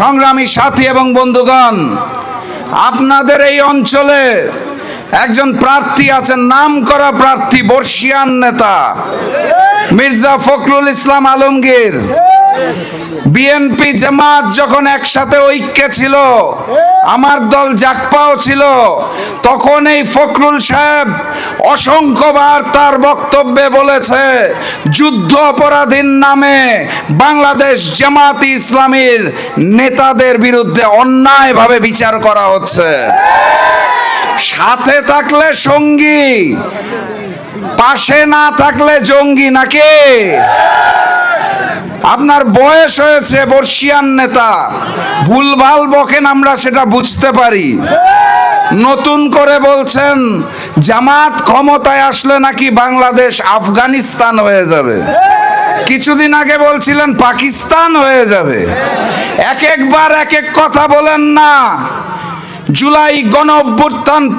সংগ্রামী সাথী এবং বন্ধুগণ, আপনাদের এই অঞ্চলে একজন প্রার্থী আছেন নাম করা প্রার্থী বর্ষিয়ান নেতা মির্জা ফখরুল ইসলাম আলমগীর। বিএনপি জামাত যখন একসাথে ঐক্যে ছিল, আমার দল জাকপাও ছিল, তখন এই ফখরুল সাহেব অসংখ্যবার তার বক্তব্যে বলেছে, যুদ্ধ অপরাধীর নামে বাংলাদেশ জামাত ইসলামীর নেতাদের বিরুদ্ধে অন্যায়ভাবে বিচার করা হচ্ছে। সাথে থাকলে সঙ্গী, পাশে না থাকলে জঙ্গি নাকি? আপনার বয়স হয়েছে বর্ষিয়ান নেতা। ভুলভাল বকেন আমরা সেটা বুঝতে পারি। নতুন করে বলছেন, জামাত ক্ষমতায় আসলে নাকি বাংলাদেশ আফগানিস্তান হয়ে যাবে। কিছুদিন আগে বলছিলেন, পাকিস্তান হয়ে যাবে। এক একবার এক এক কথা বলেন না। জুলাই গণ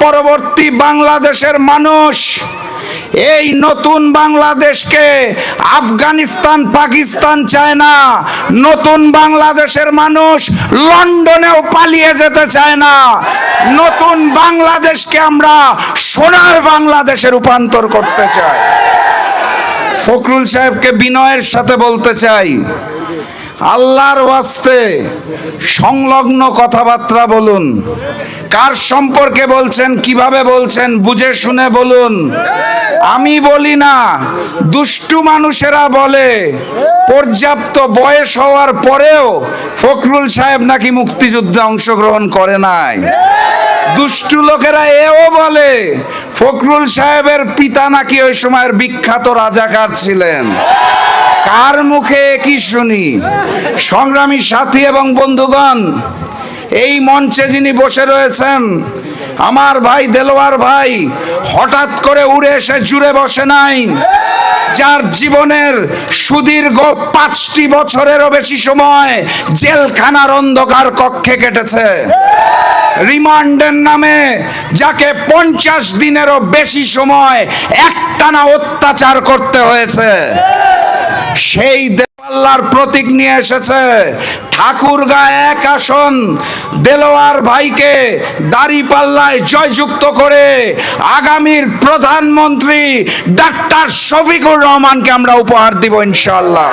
পরবর্তী বাংলাদেশের মানুষ। এই নতুন বাংলাদেশকে আফগানিস্তান, পাকিস্তান চায় না। নতুন বাংলাদেশের মানুষ লন্ডনেও পালিয়ে যেতে চায় না। নতুন বাংলাদেশকে আমরা সোনার বাংলাদেশে রূপান্তর করতে চাই। ফখরুল সাহেবকে বিনয়ের সাথে বলতে চাই আল্লাহর ওয়াস্তে সংলগ্ন কথাবার্তা বলুন। কার সম্পর্কে বলছেন, কীভাবে বলছেন, বুঝে শুনে বলুন। আমি বলি না, দুষ্টু মানুষেরা বলে, পর্যাপ্ত বয়স হওয়ার পরেও ফখরুল সাহেব নাকি মুক্তিযুদ্ধে অংশগ্রহণ করে নাই। দুষ্টু লোকেরা এও বলে, ফখরুল সাহেবের পিতা নাকি ওই সময়ের বিখ্যাত রাজাকার ছিলেন। কার মুখে কি শুনি? সংগ্রামী সাথী এবং বন্ধুগণ, এই মঞ্চে যিনি বসে রয়েছেন, আমার ভাই দেলোয়ার ভাই, হঠাৎ করে উড়ে এসে জুড়ে বসে নাই, যার জীবনের সুদীর্ঘ পাঁচটি বছরেরও বেশি সময় জেলখানার অন্ধকার কক্ষে কেটেছে। রিমান্ডের নামে যাকে পঞ্চাশ দিনেরও বেশি সময় একটানা অত্যাচার করতে হয়েছে। সেই দেওয়াল্লার প্রতীক নিয়ে এসেছে। ঠাকুর এক আসন, দেলোয়ার ভাইকে দাড়ি পাল্লায় জয়যুক্ত করে আগামীর প্রধানমন্ত্রী ডাক্তার শফিকুর রহমানকে আমরা উপহার দিব ইনশাল্লাহ